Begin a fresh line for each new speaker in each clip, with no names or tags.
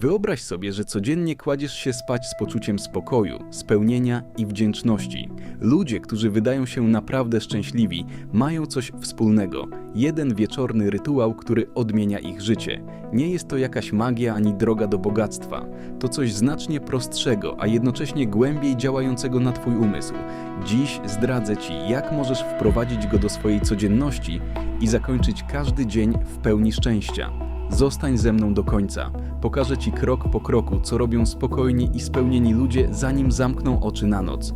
Wyobraź sobie, że codziennie kładziesz się spać z poczuciem spokoju, spełnienia i wdzięczności. Ludzie, którzy wydają się naprawdę szczęśliwi, mają coś wspólnego. Jeden wieczorny rytuał, który odmienia ich życie. Nie jest to jakaś magia ani droga do bogactwa. To coś znacznie prostszego, a jednocześnie głębiej działającego na Twój umysł. Dziś zdradzę Ci, jak możesz wprowadzić go do swojej codzienności i zakończyć każdy dzień w pełni szczęścia. Zostań ze mną do końca. Pokażę Ci krok po kroku, co robią spokojni i spełnieni ludzie, zanim zamkną oczy na noc.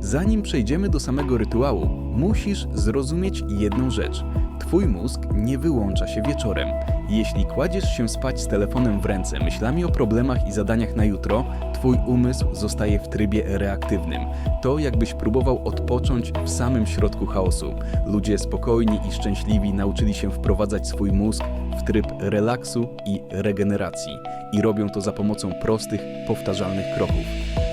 Zanim przejdziemy do samego rytuału, musisz zrozumieć jedną rzecz. Twój mózg nie wyłącza się wieczorem. Jeśli kładziesz się spać z telefonem w ręce, myślami o problemach i zadaniach na jutro, twój umysł zostaje w trybie reaktywnym. To jakbyś próbował odpocząć w samym środku chaosu. Ludzie spokojni i szczęśliwi nauczyli się wprowadzać swój mózg w tryb relaksu i regeneracji. I robią to za pomocą prostych, powtarzalnych kroków.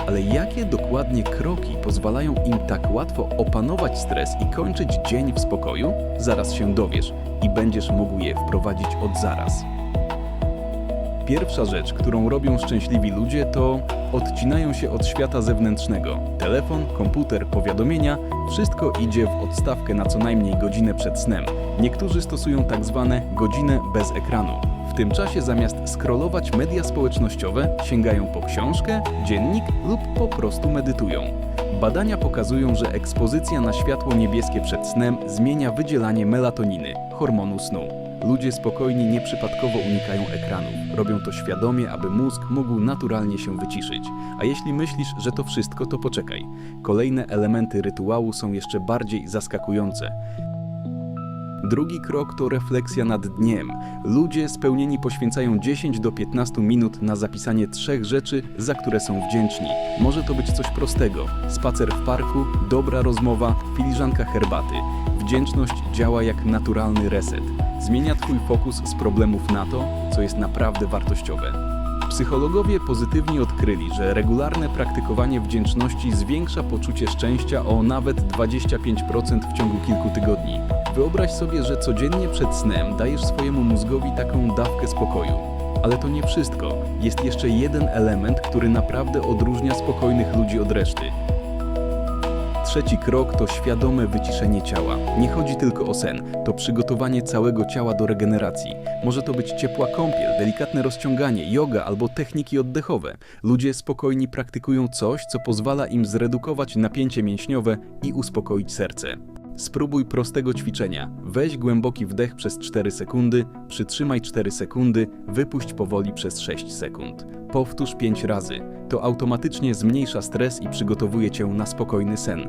Ale jakie dokładnie kroki pozwalają im tak łatwo opanować stres i kończyć dzień w spokoju? Zaraz się dowiesz i będziesz mógł je wprowadzić od zaraz. Pierwsza rzecz, którą robią szczęśliwi ludzie, to odcinają się od świata zewnętrznego. Telefon, komputer, powiadomienia wszystko idzie w odstawkę na co najmniej godzinę przed snem. Niektórzy stosują tak zwane godzinę bez ekranu. W tym czasie zamiast scrollować media społecznościowe, sięgają po książkę, dziennik lub po prostu medytują. Badania pokazują, że ekspozycja na światło niebieskie przed snem zmienia wydzielanie melatoniny, hormonu snu. Ludzie spokojni nieprzypadkowo unikają ekranów. Robią to świadomie, aby mózg mógł naturalnie się wyciszyć. A jeśli myślisz, że to wszystko, to poczekaj. Kolejne elementy rytuału są jeszcze bardziej zaskakujące. Drugi krok to refleksja nad dniem. Ludzie spełnieni poświęcają 10 do 15 minut na zapisanie trzech rzeczy, za które są wdzięczni. Może to być coś prostego: spacer w parku, dobra rozmowa, filiżanka herbaty. Wdzięczność działa jak naturalny reset. Zmienia Twój fokus z problemów na to, co jest naprawdę wartościowe. Psychologowie pozytywnie odkryli, że regularne praktykowanie wdzięczności zwiększa poczucie szczęścia o nawet 25% w ciągu kilku tygodni. Wyobraź sobie, że codziennie przed snem dajesz swojemu mózgowi taką dawkę spokoju. Ale to nie wszystko. Jest jeszcze jeden element, który naprawdę odróżnia spokojnych ludzi od reszty. Trzeci krok to świadome wyciszenie ciała. Nie chodzi tylko o sen, to przygotowanie całego ciała do regeneracji. Może to być ciepła kąpiel, delikatne rozciąganie, yoga albo techniki oddechowe. Ludzie spokojni praktykują coś, co pozwala im zredukować napięcie mięśniowe i uspokoić serce. Spróbuj prostego ćwiczenia. Weź głęboki wdech przez 4 sekundy, przytrzymaj 4 sekundy, wypuść powoli przez 6 sekund. Powtórz 5 razy. To automatycznie zmniejsza stres i przygotowuje cię na spokojny sen.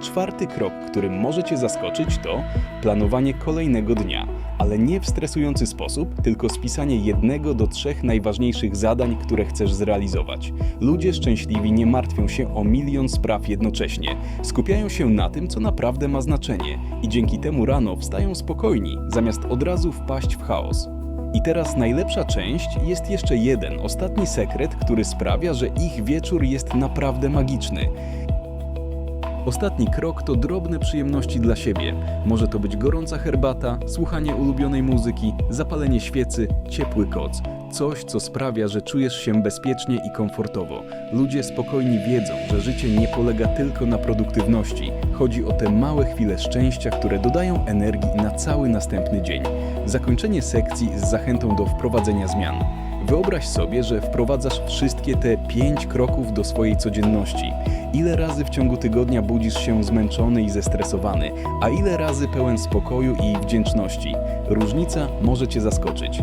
Czwarty krok, którym może Cię zaskoczyć, to planowanie kolejnego dnia, ale nie w stresujący sposób, tylko spisanie jednego do trzech najważniejszych zadań, które chcesz zrealizować. Ludzie szczęśliwi nie martwią się o milion spraw jednocześnie. Skupiają się na tym, co naprawdę ma znaczenie i dzięki temu rano wstają spokojni, zamiast od razu wpaść w chaos. I teraz najlepsza część jest jeszcze jeden, ostatni sekret, który sprawia, że ich wieczór jest naprawdę magiczny. Ostatni krok to drobne przyjemności dla siebie. Może to być gorąca herbata, słuchanie ulubionej muzyki, zapalenie świecy, ciepły koc. Coś, co sprawia, że czujesz się bezpiecznie i komfortowo. Ludzie spokojni wiedzą, że życie nie polega tylko na produktywności. Chodzi o te małe chwile szczęścia, które dodają energii na cały następny dzień. Zakończenie sekcji z zachętą do wprowadzenia zmian. Wyobraź sobie, że wprowadzasz wszystkie te pięć kroków do swojej codzienności. Ile razy w ciągu tygodnia budzisz się zmęczony i zestresowany, a ile razy pełen spokoju i wdzięczności? Różnica może Cię zaskoczyć.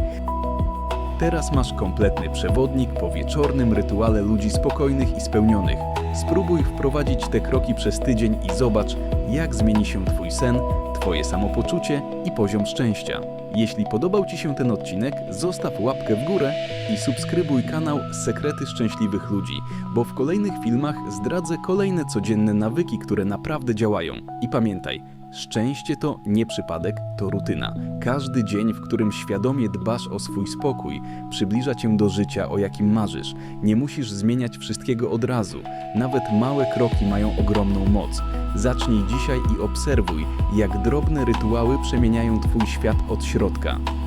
Teraz masz kompletny przewodnik po wieczornym rytuale ludzi spokojnych i spełnionych. Spróbuj wprowadzić te kroki przez tydzień i zobacz, jak zmieni się Twój sen, Twoje samopoczucie i poziom szczęścia. Jeśli podobał Ci się ten odcinek, zostaw łapkę w górę i subskrybuj kanał Sekrety Szczęśliwych Ludzi, bo w kolejnych filmach zdradzę kolejne codzienne nawyki, które naprawdę działają. I pamiętaj, szczęście to nie przypadek, to rutyna. Każdy dzień, w którym świadomie dbasz o swój spokój, przybliża Cię do życia, o jakim marzysz. Nie musisz zmieniać wszystkiego od razu. Nawet małe kroki mają ogromną moc. Zacznij dzisiaj i obserwuj, jak drobne rytuały przemieniają Twój świat od środka.